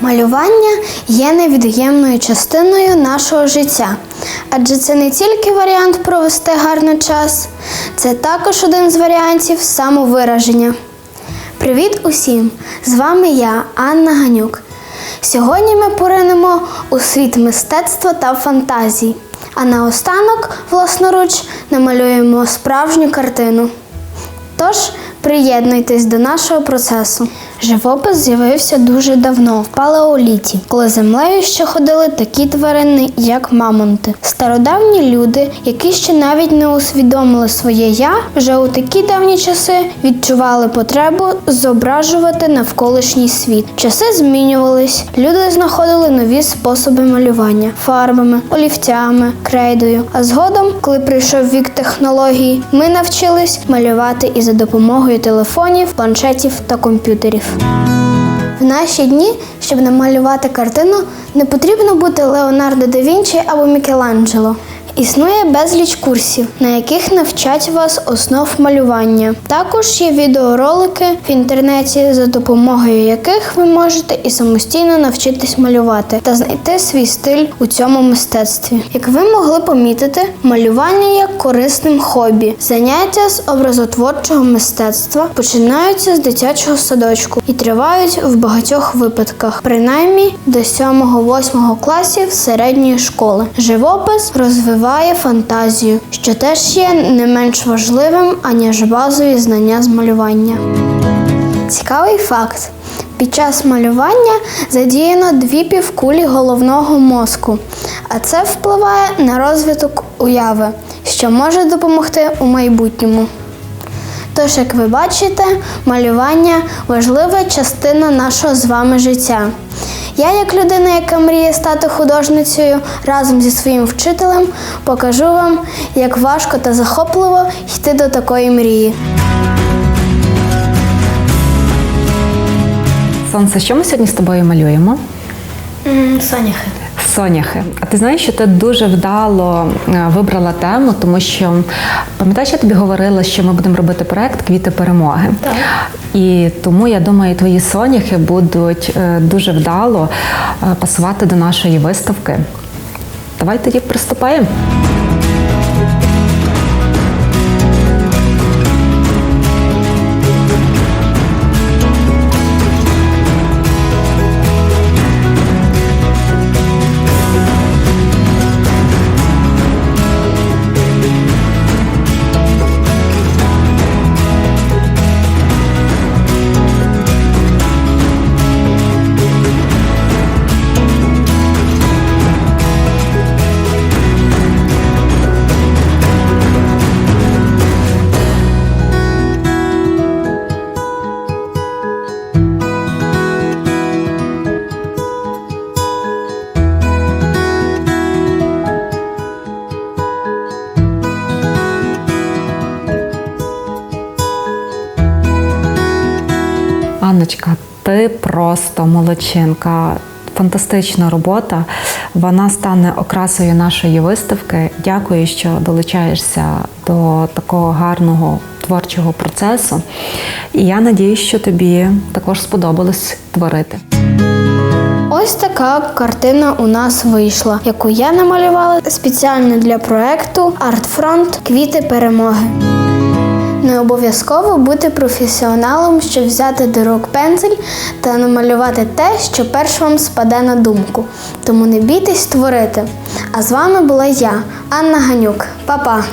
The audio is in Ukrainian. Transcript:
Малювання є невід'ємною частиною нашого життя, адже це не тільки варіант провести гарний час, це також один з варіантів самовираження. Привіт усім! З вами я, Анна Ганюк. Сьогодні ми поринемо у світ мистецтва та фантазій, а наостанок, власноруч, намалюємо справжню картину. Тож приєднуйтесь до нашого процесу. Живопис з'явився дуже давно, в палеоліті, коли землею ще ходили такі тварини, як мамонти. Стародавні люди, які ще навіть не усвідомили своє я, вже у такі давні часи відчували потребу зображувати навколишній світ. Часи змінювались, люди знаходили нові способи малювання фарбами, олівцями, крейдою. А згодом, коли прийшов вік технологій, ми навчились малювати і за допомогою телефонів, планшетів та комп'ютерів. Thank you. В наші дні, щоб намалювати картину, не потрібно бути Леонардо да Вінчі або Мікеланджело. Існує безліч курсів, на яких навчать вас основ малювання. Також є відеоролики в інтернеті, за допомогою яких ви можете і самостійно навчитись малювати та знайти свій стиль у цьому мистецтві. Як ви могли помітити, малювання є корисним хобі. Заняття з образотворчого мистецтва починаються з дитячого садочку і тривають в багатьох випадках, принаймні до 7-8 класів середньої школи. Живопис розвиває фантазію, що теж є не менш важливим, аніж базові знання з малювання. Цікавий факт. Під час малювання задіяно дві півкулі головного мозку, а це впливає на розвиток уяви, що може допомогти у майбутньому. Тож, як ви бачите, малювання важлива частина нашого з вами життя. Я, як людина, яка мріє стати художницею, разом зі своїм вчителем покажу вам, як важко та захопливо йти до такої мрії. Сонце, що ми сьогодні з тобою малюємо? Соняхи. Соняхи. А ти знаєш, що ти дуже вдало е, вибрала тему, тому що пам'ятаєш, я тобі говорила, що ми будемо робити проект Квіти перемоги. Так. І тому я думаю, твої соняхи будуть е, дуже вдало е, пасувати до нашої виставки. Давай тоді приступаємо. Анночка, ти просто молодчинка. Фантастична робота. Вона стане окрасою нашої виставки. Дякую, що долучаєшся до такого гарного творчого процесу. І я надіюсь, що тобі також сподобалось творити. Ось така картина у нас вийшла, яку я намалювала спеціально для проекту Артфронт Квіти перемоги. Не обов'язково бути професіоналом, щоб взяти до рук пензель та намалювати те, що перш вам спаде на думку. Тому не бійтесь творити. А з вами була я, Анна Ганюк. Па-па!